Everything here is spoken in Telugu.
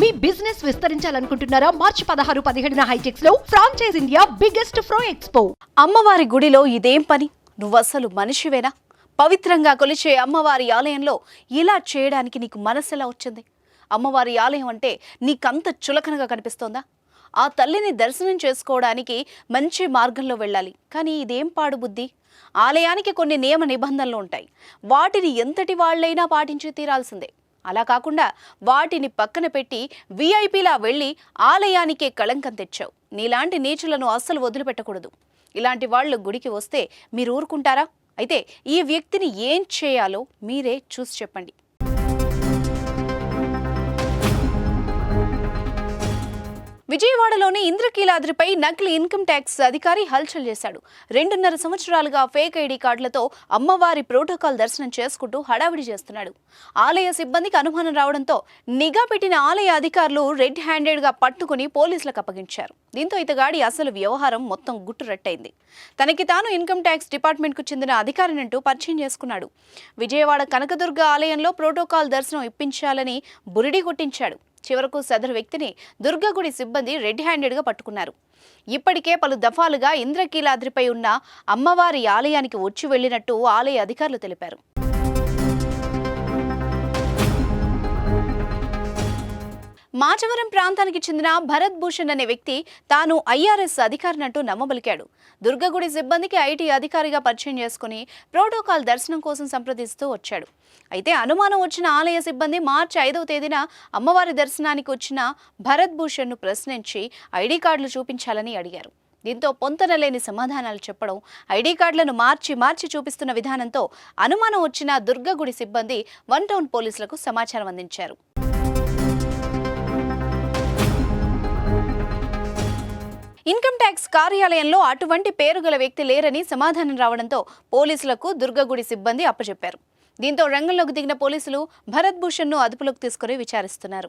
మీ బిజినెస్ విస్తరించాలనుకుంటున్నారా? మార్చి పదహారు పదిహేడున హైటెక్స్లో franchise India biggest fro expo అమ్మవారి గుడిలో ఇదేం పని? నువ్వు అసలు మనిషివేనా? పవిత్రంగా కొలిచే అమ్మవారి ఆలయంలో ఇలా చేయడానికి నీకు మనసెలా వచ్చింది? అమ్మవారి ఆలయం అంటే నీకంత చులకనగా కనిపిస్తోందా? ఆ తల్లిని దర్శనం చేసుకోవడానికి మంచి మార్గంలో వెళ్ళాలి. కానీ ఇదేం పాడు బుద్ధి ఆలయానికి కొన్ని నియమ నిబంధనలు ఉంటాయి. వాటిని ఎంతటి వాళ్ళైనా పాటించి తీరాల్సిందే. అలా కాకుండా వాటిని పక్కన పెట్టి వీఐపీలా వెళ్ళి ఆలయానికే కళంకం తెచ్చావు. నీలాంటి నీచులను అస్సలు వదిలిపెట్టకూడదు. ఇలాంటి వాళ్ళు గుడికి వస్తే మీరు ఊరుకుంటారా? అయితే ఈ వ్యక్తిని ఏం చేయాలో మీరే చూసి చెప్పండి. విజయవాడలోని ఇంద్రకీలాద్రిపై నకిలీ ఇన్కమ్ ట్యాక్స్ అధికారి హల్చల్ చేశాడు. రెండున్నర సంవత్సరాలుగా ఫేక్ ఐడి కార్డులతో అమ్మవారి ప్రోటోకాల్ దర్శనం చేసుకుంటూ హడావిడి చేస్తున్నాడు. ఆలయ సిబ్బందికి అనుమానం రావడంతో నిఘా పెట్టిన ఆలయ అధికారులు రెడ్ హ్యాండెడ్గా పట్టుకుని పోలీసులకు అప్పగించారు. దీంతో ఇతగాడి అసలు వ్యవహారం మొత్తం గుట్టురట్టయింది. తనకి తాను ఇన్కమ్ ట్యాక్స్ డిపార్ట్మెంట్కు చెందిన అధికారినంటూ పరిచయం చేసుకున్నాడు. విజయవాడ కనకదుర్గ ఆలయంలో ప్రోటోకాల్ దర్శనం ఇప్పించాలని బురిడి కొట్టించాడు. చివరకు సదరు వ్యక్తిని దుర్గగుడి సిబ్బంది రెడ్ హ్యాండెడ్గా పట్టుకున్నారు. ఇప్పటికే పలు దఫాలుగా ఇంద్రకీలాద్రిపై ఉన్న అమ్మవారి ఆలయానికి వచ్చి వెళ్ళినట్టు ఆలయ అధికారులు తెలిపారు. మాచవరం ప్రాంతానికి చెందిన భరత్ భూషణ్ అనే వ్యక్తి తాను ఐఆర్ఎస్ అధికారినంటూ నమ్మబలికాడు. దుర్గగుడి సిబ్బందికి ఐటీ అధికారిగా పరిచయం చేసుకుని ప్రోటోకాల్ దర్శనం కోసం సంప్రదిస్తూ వచ్చాడు. అయితే అనుమానం వచ్చిన ఆలయ సిబ్బంది మార్చి ఐదవ తేదీన అమ్మవారి దర్శనానికి వచ్చిన భరత్ భూషణ్ను ప్రశ్నించి ఐడి కార్డులు చూపించాలని అడిగారు. దీంతో పొంతనలేని సమాధానాలు చెప్పడం ఐడి కార్డులను మార్చి మార్చి చూపిస్తున్న విధానంతో అనుమానం వచ్చిన దుర్గగుడి సిబ్బంది వన్ టౌన్ పోలీసులకు సమాచారం అందించారు. ఇన్కమ్ ట్యాక్స్ కార్యాలయంలో అటువంటి పేరు గల వ్యక్తి లేరని సమాధానం రావడంతో పోలీసులకు దుర్గగుడి సిబ్బంది అప్పచెప్పారు. దీంతో రంగంలోకి దిగిన పోలీసులు భరత్ భూషణ్ను అదుపులోకి తీసుకుని విచారిస్తున్నారు.